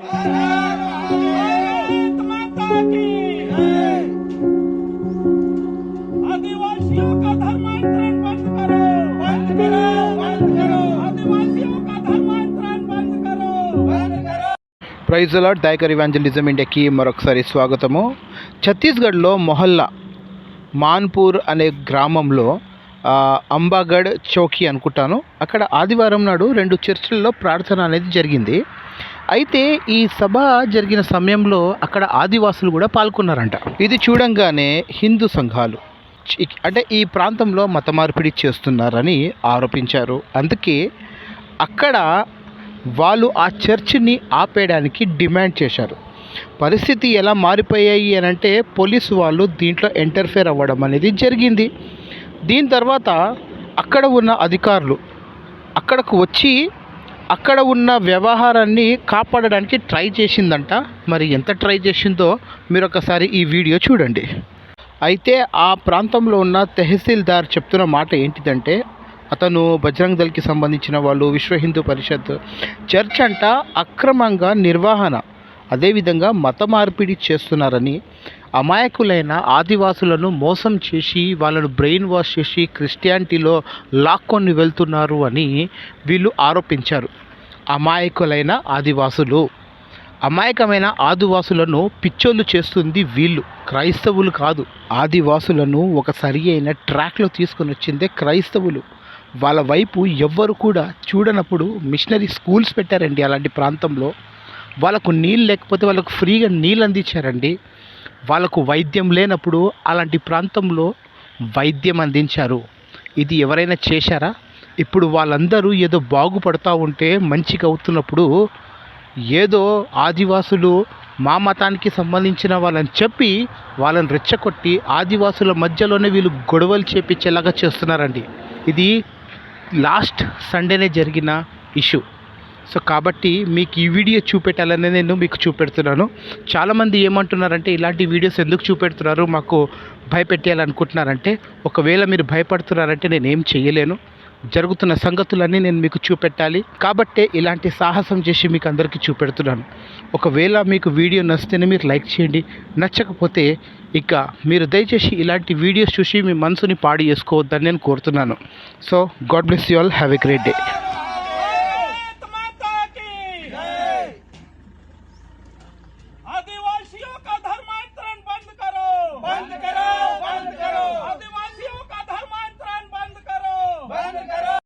Praise lord డైకర్ evangelism ఇండియాకి మరొకసారి స్వాగతము. ఛత్తీస్గఢ్లో మొహల్లా మాన్పూర్ అనే గ్రామంలో అంబాగఢ్ చౌకీ అనుకుంటాను. అక్కడ ఆదివారం నాడు రెండు చర్చిల్లో ప్రార్థన అనేది జరిగింది. అయితే ఈ సభ జరిగిన సమయంలో అక్కడ ఆదివాసులు కూడా పాల్గొన్నారంట. ఇది చూడంగానే హిందూ సంఘాలు అంటే ఈ ప్రాంతంలో మత మార్పిడి చేస్తున్నారని ఆరోపించారు. అందుకే అక్కడ వాళ్ళు ఆ చర్చిని ఆపేయడానికి డిమాండ్ చేశారు. పరిస్థితి ఎలా మారిపోయాయి అని అంటే పోలీసు వాళ్ళు దీంట్లో ఎంటర్ఫేర్ అవ్వడం అనేది జరిగింది. దీని తర్వాత అక్కడ ఉన్న అధికారులు అక్కడకు వచ్చి అక్కడ ఉన్న వ్యవహారాన్ని కాపాడడానికి ట్రై చేసిందంట. మరి ఎంత ట్రై చేసిందో మీరు ఒకసారి ఈ వీడియో చూడండి. అయితే ఆ ప్రాంతంలో ఉన్న తహసీల్దార్ చెప్తున్న మాట ఏంటిదంటే అతను బజరంగ్ దళ్కి సంబంధించిన వాళ్ళు విశ్వ హిందూ పరిషత్ చర్చ్ అంట అక్రమంగా నిర్వహణ. అదేవిధంగా మత మార్పిడి చేస్తున్నారని అమాయకులైన ఆదివాసులను మోసం చేసి వాళ్ళను బ్రెయిన్ వాష్ చేసి క్రిస్టియానిటీలో లాక్కొని వెళ్తున్నారు అని వీళ్ళు ఆరోపించారు. అమాయకులైన ఆదివాసులు. అమాయకమైన ఆదివాసులను పిచ్చోళ్ళు చేస్తుంది వీళ్ళు. క్రైస్తవులు కాదు. ఆదివాసులను ఒక సరి అయిన ట్రాక్లో తీసుకొని వచ్చిందే క్రైస్తవులు. వాళ్ళ వైపు ఎవ్వరు కూడా చూడనప్పుడు మిషనరీ స్కూల్స్ పెట్టారండి అలాంటి ప్రాంతంలో. వాళ్ళకు నీళ్ళు లేకపోతే వాళ్ళకు ఫ్రీగా నీళ్ళు అందించారండి. వాళ్ళకు వైద్యం లేనప్పుడు అలాంటి ప్రాంతంలో వైద్యం అందించారు. ఇది ఎవరైనా చేశారా? ఇప్పుడు వాళ్ళందరూ ఏదో బాగుపడుతూ ఉంటే మంచిగా అవుతున్నప్పుడు ఏదో ఆదివాసులు మా మతానికి సంబంధించిన వాళ్ళని చెప్పి వాళ్ళని రెచ్చగొట్టి ఆదివాసుల మధ్యలోనే వీళ్ళు గొడవలు చేపించేలాగా చేస్తున్నారండి. ఇది లాస్ట్ సండేనే జరిగిన ఇష్యూ. సో కాబట్టి మీకు ఈ వీడియో చూపెట్టాలని నేను మీకు చూపెడుతున్నాను. చాలామంది ఏమంటున్నారంటే ఇలాంటి వీడియోస్ ఎందుకు చూపెడుతున్నారు? మాకు భయపెట్టేయాలనుకుంటున్నారంటే ఒకవేళ మీరు భయపడుతున్నారంటే నేను ఏం చేయలేను. జరుగుతున్న సంగతులన్నీ నేను మీకు చూపెట్టాలి. కాబట్టే ఇలాంటి సాహసం చేసి మీకు అందరికీ చూపెడుతున్నాను. ఒకవేళ మీకు వీడియో నచ్చితేనే మీరు లైక్ చేయండి. నచ్చకపోతే ఇక మీరు దయచేసి ఇలాంటి వీడియోస్ చూసి మీ మనసుని పాడు చేసుకోవద్దని నేను కోరుతున్నాను. So God bless you all. Have a great day.